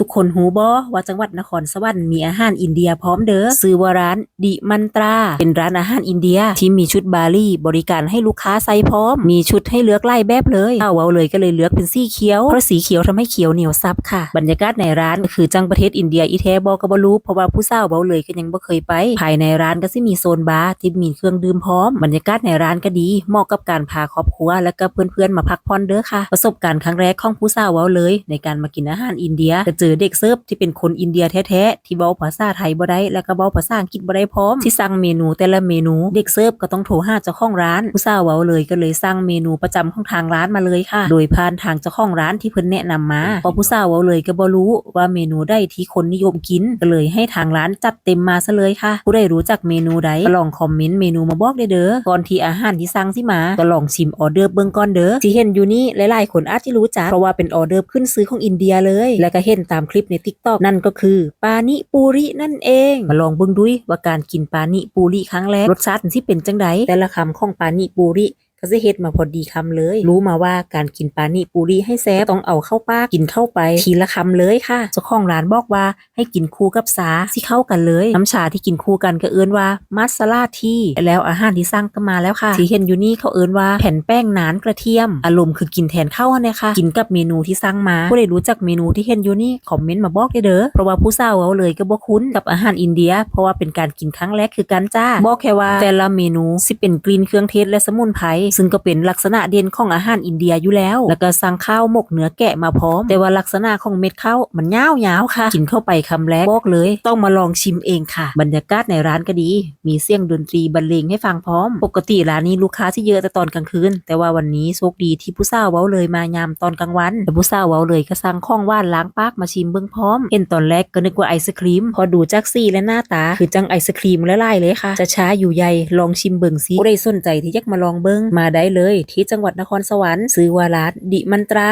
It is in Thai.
ทุกคนหูบอว่าจังหวัดนครสวรรค์มีอาหารอินเดียพร้อมเด้อซื้อว่าร้านดิมันตรา เป็นร้านอาหารอินเดียที่มีชุดบาลีบริการให้ลูกค้าใส่พร้อม มีชุดให้เลือกไล่แบบเลยเอาเอาเลยก็เลยเลือกเป็นสีเขียวเพราะสีเขียวทำให้เขียวเหนียวซับค่ะ บรรยากาศในร้านก็คือจังประเทศอินเดียอีแทบอก็บรู้เพราะว่าผู้สาวเบาเลยก็ยังบ่เคยไป ภายในร้านก็สิมีโซนบาร์ที่มีเครื่องดื่มพร้อมบรรยากาศในร้านก็ดีเหมาะกับการพาครอบครัวและก็เพื่อนๆมาพักผ่อนเด้อค่ะ ประสบการณ์ครั้งแรกของผู้สาวเว้าเลย ในการมากินอาหารอินเดียก็เจอเด็กเสิร์ฟที่เป็นคนอินเดียแท้ๆที่เว้าภาษาไทยบ่ได้และก็เว้าภาษาอังกฤษบ่ได้พร้อมที่สั่งเมนูแต่ละเมนูเด็กเสิร์ฟก็ต้องโทรหาเจ้าของร้านผู้สาวเว้าเลยก็เลยสั่งเมนูประจำของทางร้านมาเลยค่ะ โดยผ่านทางเจ้าของร้านที่เพิ่นแนะนำมาพอผู้สาวเว้าเลยก็บ่รู้ว่าเมนูใดที่คนนิยมกินก็เลยให้ทางร้านจัดเต็มมาซะเลยค่ะ ผู้ใดรู้จักเมนูใดก็ลองคอมเมนต์เมนูมาบอกได้เด้อก่อนที่อาหารที่สั่งสิมาก็ลองชิมออเดอร์เบิ่งก่อนเด้อที่เห็นอยู่นี่หลายๆคนอาจจะรู้จักเพราะว่าเป็นออเดอร์ขึ้นซื้อของอินเดียเลย และก็เห็นตามคลิปในทิกตอกนั่นก็คือปานิปูรินั่นเอง มาลองเบิ่งดุยว่าการกินปานิปูริครั้งแรกรสชาติที่เป็นจังไดแต่ละคำของปานิปูริ ก็จะเฮ็ดมาพอดีคำเลย รู้มาว่าการกินปานิปูริให้แซ่บต้องเอาเข้าปากกินเข้าไปทีละคำเลยค่ะเจ้าของร้านบอกว่าให้กินคู่กับสาที่เข้ากันเลย น้ำชาที่กินคู่กันก็เอิ้นว่ามัสลาทีแล้วอาหารที่สั่งก็มาแล้วค่ะที่เห็นอยู่นี่เขาเอิ้นว่าแผ่นแป้งนานกระเทียม อารมณ์คือกินแทนข้าวเนี่ยค่ะ กินกับเมนูที่สั่งมาผู้ใดรู้จักเมนูที่เห็นอยู่นี่คอมเมนต์มาบอกได้เด้อเพราะว่าผู้สาวเอาเลยก็บ่คุ้นกับอาหารอินเดีย เพราะว่าเป็นการกินครั้งแรกคือกันจ้าบอกแค่ว่าแต่ละเมนูสิเป็นกลิ่นเครื่องเทศและสมุนไพรซึ่งก็เป็นลักษณะเด่นของอาหารอินเดียอยู่แล้ว แล้วก็สั่งข้าวหมกเนื้อแกะมาพร้อม แต่ว่าลักษณะของเม็ดข้าวมันยาวๆค่ะ กินเข้าไปคำแรกบอกเลย ต้องมาลองชิมเองค่ะ บรรยากาศในร้านก็ดี มีเสียงดนตรีบรรเลงให้ฟังพร้อม ปกติร้านนี้ลูกค้าที่เยอะแต่ตอนกลางคืน แต่ว่าวันนี้โชคดีที่ผู้สาวเว้าเลยมายามตอนกลางวัน แต่ผู้สาวเว้าเลยก็สั่งข้องว่านล้างปากมาชิมเบื้องพร้อม เห็นตอนแรกก็นึกว่าไอศครีม พอดูจากสีและหน้าตา คือจังไอศครีมละลายเลยค่ะ จะช้าอยู่ใหญ่ลองชิมเบิ่งซิผู้ใดสนใจที่อยากมาลองเบิงมาได้เลย ที่จังหวัดนครสวรรค์ซื้อว่าร้านดิมันตรา